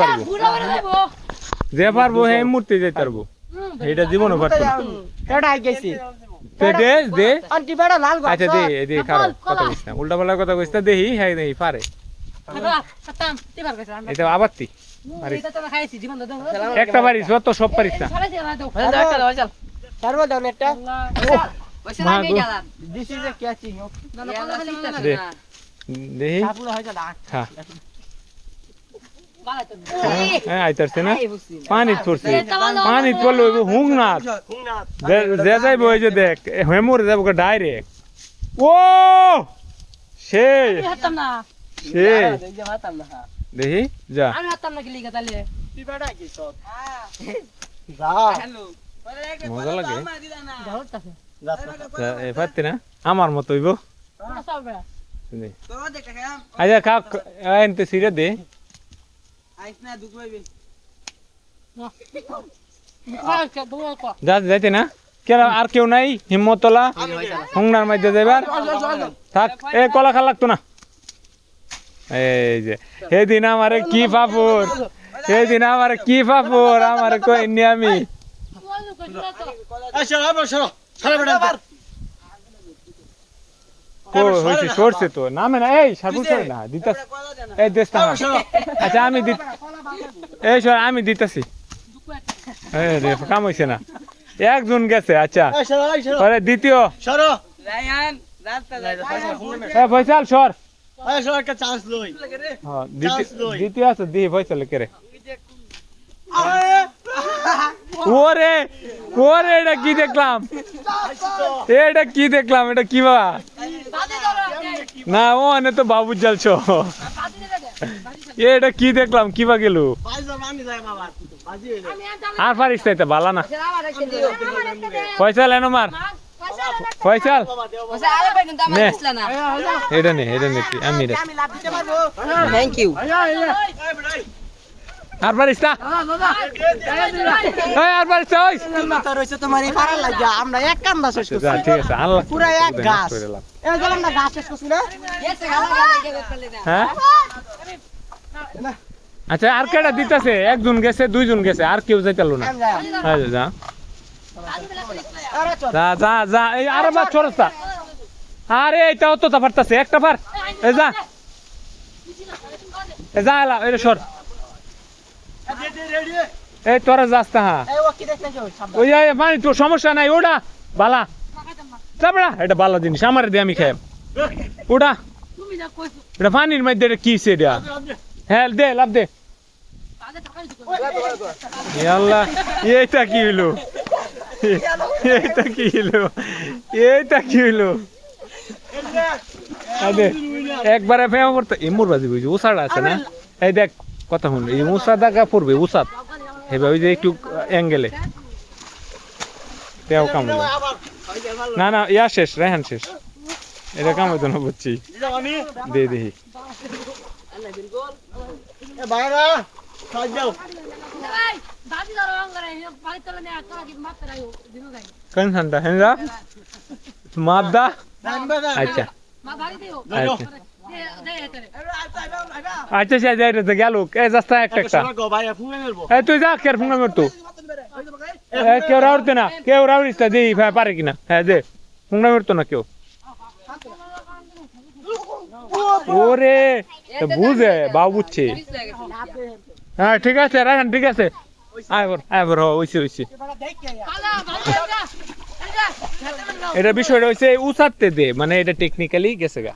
পারব। যে পারব হে মূর্তি যেতে পারব। এটা জীবনও পারতো না দে দে। আন্টি বেড়া লাল গাছ আচ্ছা দে দে কারও কথা কইস না। উল্টা পাল্টা কথা কইস না দেহি হ্যাঁ দেহি পারে। এটা আবার তি। একটা পারিস অত সব পারিস না। সারবো দাও। একটা মা গো। দিস ইজ এ ক্যাচিং দে। দেহি। সাপুলা হয়ে যা খা হ্যাঁ আইতারছে না? পানি পড়ছে পানি পড়লে ওই হুং না যে যাইব ওই যে দেখ হেমুর যাব ডাইরেক্ট। ও! সেই সেই দেখি যা। মজা লাগে। পারতি না? আমার মতো হইব? আচ্ছা খা এনতে সিরে দে। যাইতে না। কেরা আর কেউ নাই? হিম্মতলা হুংনার মধ্যে যাইবার থাক এ কলা খা লাগতো না। এই যে সেদিন আমারে কি পাপুর সেদিন আমারে কি পাপুর আমারে কইনি আমি? সরছে তো। নামে না এই সাবু সরে না? দিতাস এই দেশ আচ্ছা আমি দিত এই সর আমি দিতাছি। কাম হইছে না। একজন গেছে আচ্ছা। দ্বিতীয়। এ ফয়সাল সর। হ্যাঁ দ্বিতীয় দ্বিতীয় আছে দি ফয়সাল কে রে। ওরে ওরে এটা কি দেখলাম? এটা কি দেখলাম? এটা কি বাবা না ও অনে তো বাবু জালছ এটা কি দেখলাম? কি বা গেল? আর পারিস তাই তো বালা না। ফয়সাল এনো মার। ফয়সাল। এটা নে এটা নে আমি থ্যাংক ইউ আর পারিস না? আর পারিস ওই। তোমার এই আমরা এক কান্দা শেষ করছি ঠিক আছে আল্লাহ পুরা এক গাছ। এ গেলাম না গাছ শেষ করছি না? হ্যাঁ? আচ্ছা আর কেটা দিতেছে? একজন গেছে দুইজন গেছে আর কেউ যাইতালো না। আমি যাই হ্যাঁ, যা যা যা যা এই আরে বা চরস্তা আরে এইটা অত তা পারতাছে। একটা পার। এই যা। এই যা এলা এই সর। এই তোরা যাস না হ্যাঁ ওই এই মানে তোর সমস্যা নাই ওটা বালা। চাপড়া এটা বালা জিনিস আমার দিয়ে আমি খাই ওটা এটা পানির মধ্যে এটা কি সেটা হ্যাঁ দে, লাভ দে। আল্লাহ, এইটা কি হইল? এইটা কি হইল? একবারে বাজি আছে না? দেখ, কথা শুন যে একটু অ্যাঙ্গেলে কাম না না, ইয়া শেষ, রেহান শেষ। এটা কাম হইতো না বুঝছি দে, দেখি। এ বাইরা খাই যাও কোন ঠান্ডা হ্যাঁ যা মাদা আচ্ছা আচ্ছা আচ্ছা সে যাই রে গেল এ যাস্তা একটা একটা এ তুই যা কের ফোন নম্বর তো এ কেউ রাউরতে না কেউ রাউরিস দে ভাই পারে কিনা হ্যাঁ দে ফোন নম্বর তো না কেউ ওরে বুঝে বাবু বুঝছে। হ্যাঁ ঠিক আছে রাখেন ঠিক আছে। আয় বর আয় বর ওইছে ওইছে এটা বিষয়টা হচ্ছে উসাতে দে মানে এটা টেকনিক্যালি গেছে গা।